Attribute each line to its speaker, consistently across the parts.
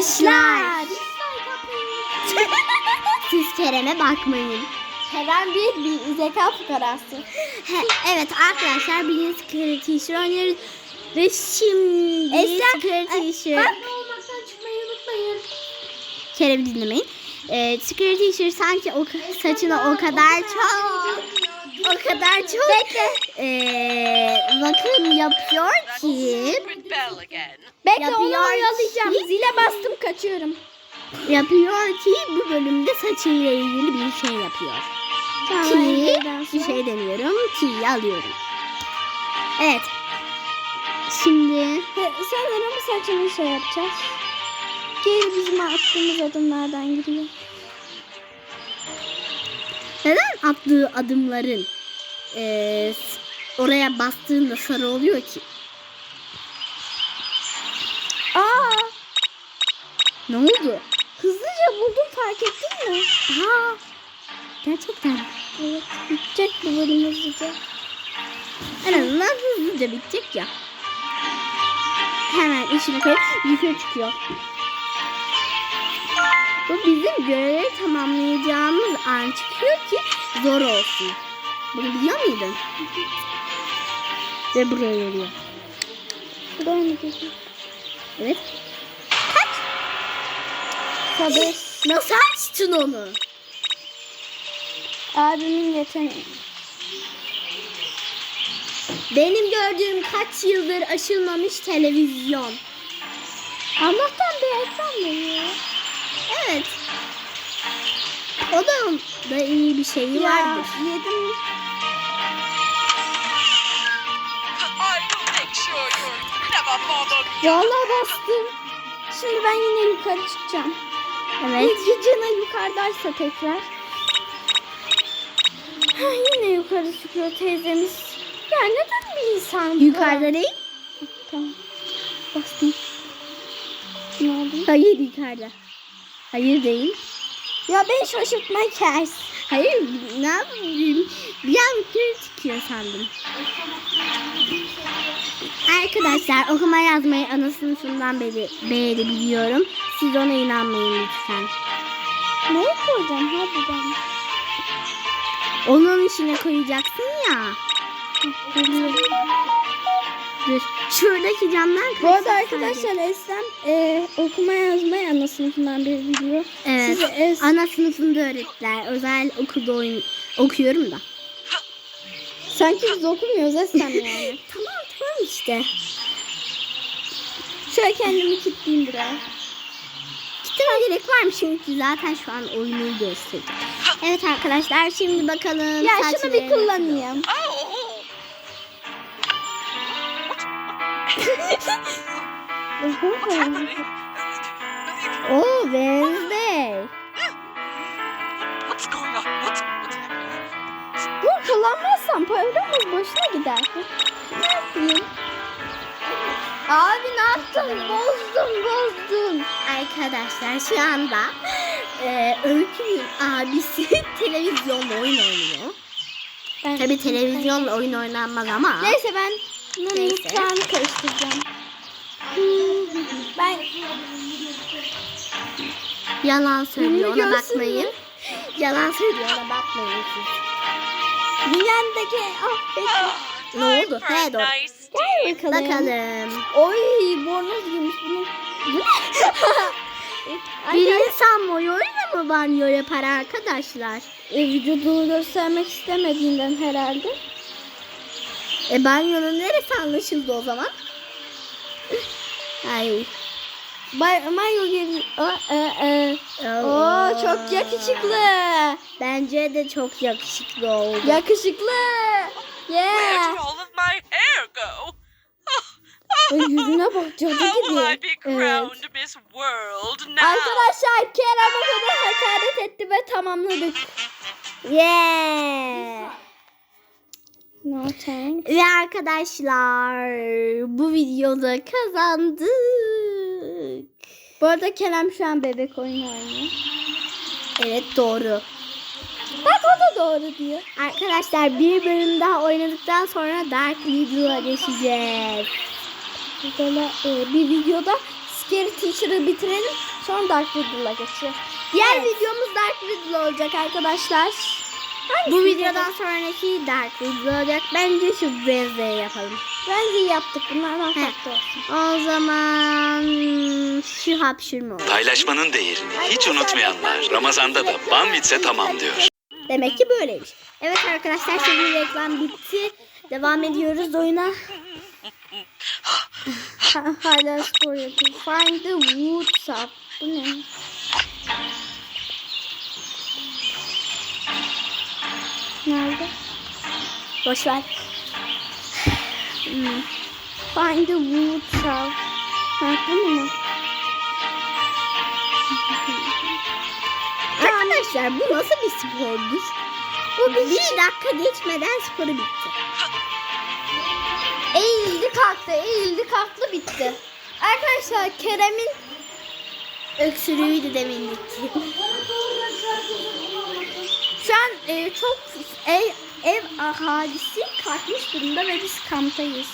Speaker 1: Arkadaşlar. Siz Kerem'e bakmayın.
Speaker 2: Kerem bir, bir zeka fukarası.
Speaker 1: He, evet arkadaşlar bugün Secret Teacher oynuyoruz. Ve şimdi
Speaker 2: Esra,
Speaker 1: Secret Teacher.
Speaker 2: Bak olmaktan çıkmayı unutmayın.
Speaker 1: Kerem'i dinlemeyin. Ee, Secret Teacher sanki o saçına o kadar çok o kadar çok ee, bakım yapıyor ki.
Speaker 2: Bekle
Speaker 1: Yapıyor
Speaker 2: onu oyalayacağım.
Speaker 1: ki-
Speaker 2: Zile bastım kaçıyorum.
Speaker 1: yapıyor ki bu bölümde saçıyla ilgili bir şey yapıyor. T'yi bir şey deniyorum. T'yi alıyorum. Evet. Şimdi
Speaker 2: Sanırım saçını şey yapacağız. Geri bizim attığımız adımlardan giriyor.
Speaker 1: neden attığı adımların s- oraya bastığında sarı oluyor ki?
Speaker 2: Aa,
Speaker 1: Ne oldu?
Speaker 2: hızlıca buldum fark ettin mi?
Speaker 1: Aa, gerçekten.
Speaker 2: Evet, bitecek bu bölüm hızlıca.
Speaker 1: En azından hızlıca bitecek ya. Hemen işine koyup yukarı çıkıyor. Bu bizim görevi tamamlayacağımız an çıkıyor ki zor olsun. Bunu biliyor muydun? Ve buraya geliyor.
Speaker 2: Bu da aynı gibi.
Speaker 1: Evet.
Speaker 2: Tabii.
Speaker 1: Nasıl açtın onu?
Speaker 2: Abimin yeteneği.
Speaker 1: Benim gördüğüm kaç yıldır aşılmamış televizyon.
Speaker 2: Allah'tan bir ekran veriyor.
Speaker 1: Evet. O da da iyi bir şeyi vardır.
Speaker 2: yedim. Vallahi bastım. Şimdi ben yine yukarı çıkacağım.
Speaker 1: Evet.
Speaker 2: İlk cana yukarıdaysa tekrar. Ha, yine yukarı çıkıyor teyzemiz. Ya neden bir insan bu?
Speaker 1: Yukarıda değil.
Speaker 2: Tamam. Bastım. Ne oldu?
Speaker 1: Hayır yukarıda. Hayır değil.
Speaker 2: Ya beni şaşırtma kes.
Speaker 1: Hayır ne yapayım? Bir an yukarı çıkıyor sandım. Arkadaşlar okuma yazmayı ana sınıfından beri, beri biliyorum. Siz ona inanmayın lütfen.
Speaker 2: Neyi koyacağım harbiden?
Speaker 1: Onun içine koyacaksın ya. Dur. Şuradaki camdan
Speaker 2: Bu arada arkadaşlar Eslem e, okuma yazmayı ana sınıfından beri biliyor.
Speaker 1: Evet.
Speaker 2: Size es-
Speaker 1: Ana sınıfında öğrettiler. Özel okulda oyun okuyorum da.
Speaker 2: Sanki biz okumuyoruz Eslem yani.
Speaker 1: Tamam tamam işte.
Speaker 2: Şöyle kendimi kilitleyeyim buraya.
Speaker 1: Kitleme gerek var mı? Çünkü zaten şu an oyunu gösterdim. Evet arkadaşlar şimdi bakalım.
Speaker 2: Ya şunu bir kullanayım.
Speaker 3: Oh, what's happening?
Speaker 1: Oo Wednesday.
Speaker 3: What's going on? What's, what's happening?
Speaker 2: Dur kullanmazsam paramız boşuna gider. Ne yapayım? Abi ne yaptın? Bozdun bozdun.
Speaker 1: Arkadaşlar şu anda e, Öykü'nün abisi televizyonla oyun oynuyor.
Speaker 2: Ben-
Speaker 1: Tabi televizyonla oyun oynanmaz ama.
Speaker 2: Neyse ben bunun
Speaker 1: Neyse.
Speaker 2: karıştıracağım. Ben
Speaker 1: Yalan söylüyor ona bakmayın. Yalan söylüyor ona bakmayın siz.
Speaker 2: dünyadaki ah bekle.
Speaker 1: Ne oldu? He, doğru.
Speaker 2: Gel bakalım.
Speaker 1: Bakalım.
Speaker 2: Oy bornoz giymiş.
Speaker 1: Bir insan moyoyla mı banyo yapar arkadaşlar?
Speaker 2: e, vücudunu göstermek istemediğinden herhalde.
Speaker 1: E banyonun neresi anlaşıldı o zaman? Ay.
Speaker 2: Bay, Mayo geliyor. Aa, e, e. Oo, çok yakışıklı.
Speaker 1: Bence de çok yakışıklı oldu.
Speaker 2: Yakışıklı.
Speaker 3: Where
Speaker 2: Yeah.
Speaker 3: did all of my hair go?
Speaker 2: Ay, yüzüne bak cadı gibi.
Speaker 3: be
Speaker 2: Evet.
Speaker 3: crowned Miss World now?
Speaker 2: Arkadaşlar Kerem bana hakaret etti ve tamamladık.
Speaker 1: Yeah.
Speaker 2: No thanks.
Speaker 1: Ve arkadaşlar bu videoda kazandık.
Speaker 2: Bu arada Kerem şu an bebek oyunu oynuyor.
Speaker 1: Evet doğru.
Speaker 2: Bak o da doğru diyor.
Speaker 1: Arkadaşlar bir bölüm daha oynadıktan sonra Dark Riddle'a geçeceğiz.
Speaker 2: Burada e, bir videoda Scary Teacher'ı bitirelim. Sonra Dark Riddle'a geçeceğiz. Diğer
Speaker 1: Evet.
Speaker 2: videomuz Dark Riddle olacak arkadaşlar.
Speaker 1: Bu videodan sonraki Riddle olacak. Bence şu Wednesday yapalım.
Speaker 2: Bence yaptık. Bunlardan farklı olsun.
Speaker 1: O zaman şu hapşırma olur.
Speaker 4: Paylaşmanın değerini hiç unutmayanlar Ramazan'da da ban bitse tamam diyor.
Speaker 1: Demek ki böyleymiş. Evet arkadaşlar şimdi reklam bitti. Devam ediyoruz oyuna.
Speaker 2: Ha- Hala skor yapıyor. Find the wood sap. Bu ne? Nerede?
Speaker 1: Boş ver.
Speaker 2: Hmm. Find the wood. Ha bu mu?
Speaker 1: Arkadaşlar bu nasıl bir spordur? Bu bir, dakika geçmeden sporu bitti.
Speaker 2: Eğildi kalktı, eğildi kalktı bitti. Arkadaşlar Kerem'in
Speaker 1: Öksürüğüydü deminlik.
Speaker 2: e, çok ev, ev ahalisi kalkmış durumda ve biz kamptayız.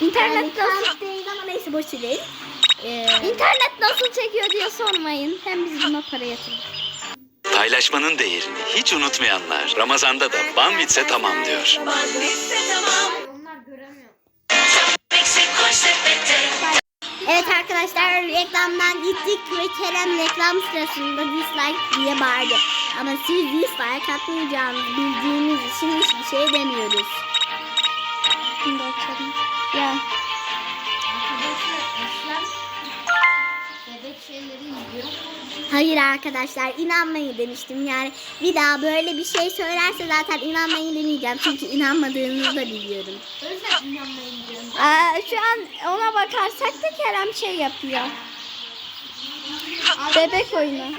Speaker 1: İnternet
Speaker 2: İnternet nasıl,
Speaker 1: nasıl değil ama neyse boş değil. Ee,
Speaker 2: internet nasıl çekiyor diye sormayın. Hem biz buna para yatırdık.
Speaker 4: Paylaşmanın değerini hiç unutmayanlar Ramazan'da da ban bitse tamam diyor.
Speaker 1: evet arkadaşlar reklamdan gittik ve Kerem reklam sırasında dislike diye bağırdı. Ama siz dislike atmayacağınızı bildiğiniz için hiçbir şey demiyoruz.
Speaker 2: Şimdi açalım. Ya.
Speaker 1: Hayır arkadaşlar inanmayın demiştim yani bir daha böyle bir şey söylerse zaten inanmayın demeyeceğim çünkü inanmadığınızı da biliyorum.
Speaker 2: Aa, şu an ona bakarsak da Kerem şey yapıyor. Bebek oyunu.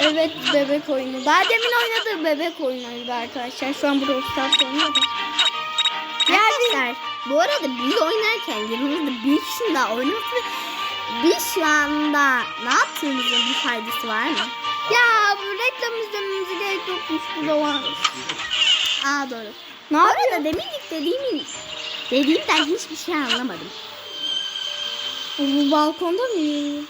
Speaker 2: Evet bebek oyunu. Daha demin oynadığı bebek oyunuydu arkadaşlar. Şu an Brawl Stars oynuyor da.
Speaker 1: Arkadaşlar bu arada biz oynarken yanımızda bir kişinin daha oynaması biz şu anda ne yaptığımızın bir faydası var mı?
Speaker 2: Ya bu reklam izlememize gerek yokmuş bu zaman.
Speaker 1: Aa doğru.
Speaker 2: Ne
Speaker 1: Bu arada deminlik dediğimin dediğimden hiçbir şey anlamadım.
Speaker 2: Bu balkonda mı?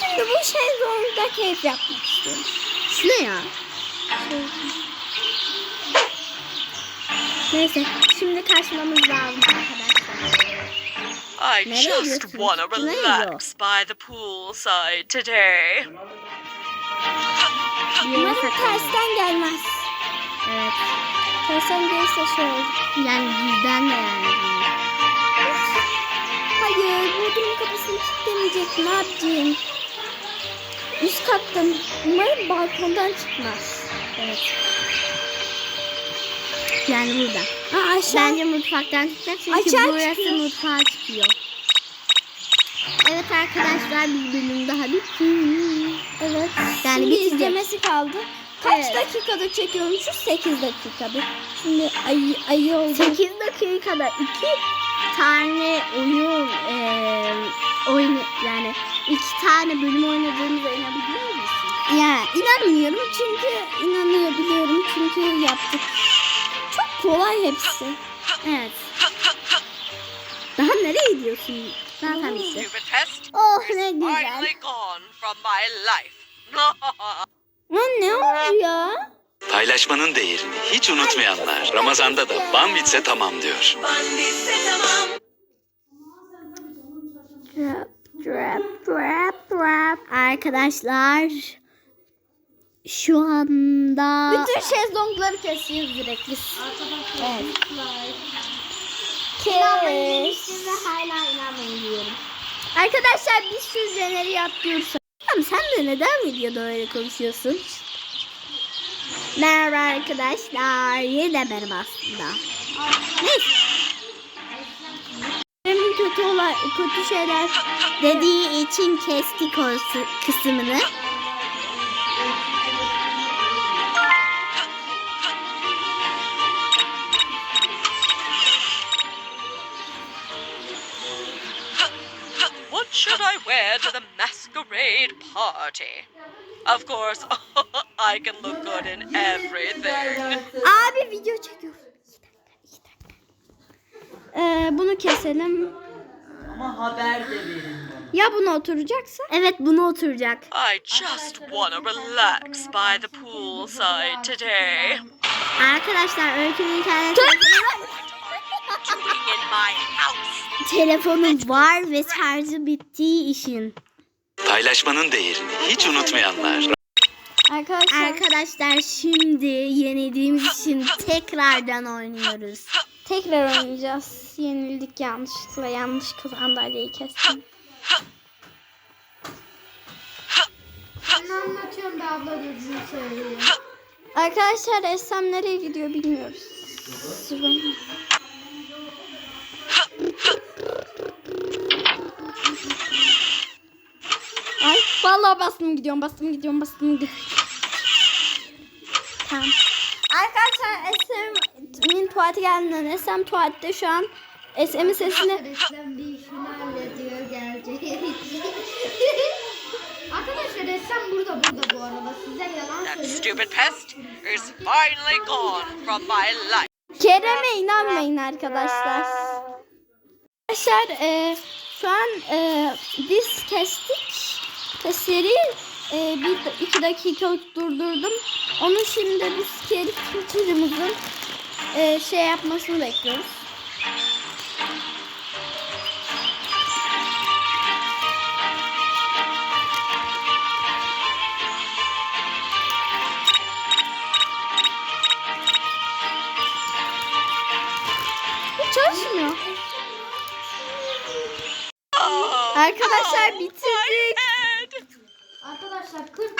Speaker 2: Şimdi bu şey zorunda keyif yapmak istiyorum.
Speaker 1: Şu ne ya? Neyse şimdi kaçmamız lazım arkadaşlar.
Speaker 3: I just wanna
Speaker 1: Nereye
Speaker 3: relax by the poolside today.
Speaker 1: Bir yere
Speaker 2: Umarım
Speaker 1: saklanalım.
Speaker 2: tersten gelmez.
Speaker 1: Evet.
Speaker 2: Tersten gelirse şey olur.
Speaker 1: Yani bizden de yani.
Speaker 2: Hayır, bodrum kapısını kilitlemeyecek. Ne yapayım? Üst kattan. Umarım balkondan çıkmaz.
Speaker 1: Evet. Yani burada.
Speaker 2: Ha, aşağı.
Speaker 1: Bence mutfaktan çıkacak çünkü
Speaker 2: Aşağı
Speaker 1: burası
Speaker 2: çıkıyor.
Speaker 1: mutfağa çıkıyor. Evet arkadaşlar bir bölüm daha bitti.
Speaker 2: Evet.
Speaker 1: Yani
Speaker 2: Şimdi
Speaker 1: bitecek.
Speaker 2: izlemesi kaldı. Kaç
Speaker 1: Evet.
Speaker 2: dakikada çekiyormuşuz? 8 dakikada. Şimdi ayı, ayı oldu.
Speaker 1: 8 dakikada iki tane oyun eee oyun yani iki tane bölüm oynadığımıza inanabiliyor musun?
Speaker 2: Ya inanmıyorum çünkü inanabiliyorum çünkü yaptık. Kolay hepsi.
Speaker 1: Evet. Daha nereye gidiyorsun? Zaten bitti. Oh ne güzel.
Speaker 3: Finally gone from my life.
Speaker 2: Lan ne oluyor?
Speaker 4: Paylaşmanın değerini hiç unutmayanlar Ramazan'da da ban bitse tamam diyor.
Speaker 1: Trap, trap, trap, trap. Arkadaşlar şu anda
Speaker 2: Bütün şezlongları kesiyoruz direkt biz.
Speaker 1: evet.
Speaker 2: Kes.
Speaker 1: Ve hala inanmayın diyorum.
Speaker 2: Arkadaşlar biz şu jeneri atlıyoruz.
Speaker 1: Tamam sen de neden videoda öyle konuşuyorsun? Merhaba arkadaşlar. Yeniden benim aslında. Neyse.
Speaker 2: Benim kötü olay, kötü şeyler.
Speaker 1: Dediği için kestik o kısmını.
Speaker 3: Wear to the masquerade party? Of course, I can look good in everything.
Speaker 2: Abi video çekiyoruz. Ee, bunu keselim.
Speaker 5: Ama haber de verin.
Speaker 2: Ya bunu oturacaksa?
Speaker 1: Evet bunu oturacak.
Speaker 3: I just want to relax by the poolside today.
Speaker 1: Arkadaşlar Öykü'nün internet
Speaker 3: house.
Speaker 1: telefonu var ve şarjı bittiği işin.
Speaker 4: Paylaşmanın değerini hiç unutmayanlar.
Speaker 2: Arkadaşlar
Speaker 1: Arkadaşlar şimdi yenildiğimiz için tekrardan oynuyoruz.
Speaker 2: tekrar oynayacağız. Yenildik yanlışlıkla. Yanlış sandalyeyi kestim.
Speaker 6: Ben anlatıyorum da abla düzgün söylüyor.
Speaker 2: Arkadaşlar Esem nereye gidiyor bilmiyoruz. Vallahi bastım gidiyorum bastım gidiyorum bastım gidiyorum. Tamam. Arkadaşlar Esem'in tuvalete geldiğinden Esem tuvalette şu an Esem'in sesini
Speaker 6: Arkadaşlar bir işini hallediyor geleceği için. Arkadaşlar ressam burada burada bu arada. Size yalan
Speaker 3: That
Speaker 6: söylüyorum.
Speaker 3: stupid pest is finally gone from my life.
Speaker 2: Kerem'e inanmayın arkadaşlar. Arkadaşlar e, şu an e, biz kestik. Seri e, bir iki dakika durdurdum. Onu şimdi biz kendi kültürümüzün e, şey yapmasını bekliyoruz. Çalışmıyor. Arkadaşlar bitirdik.
Speaker 3: Head.
Speaker 6: Arkadaşlar 40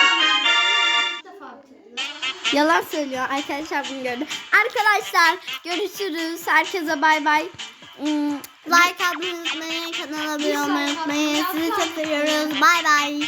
Speaker 6: ilk defa bitirdim.
Speaker 2: Yalan söylüyor arkadaşlar bunu gördü. Arkadaşlar görüşürüz. Herkese bay bay. Hmm,
Speaker 1: Like atmayı unutmayın, kanala abone olmayı unutmayın. Sizi çok seviyoruz. Bay bay.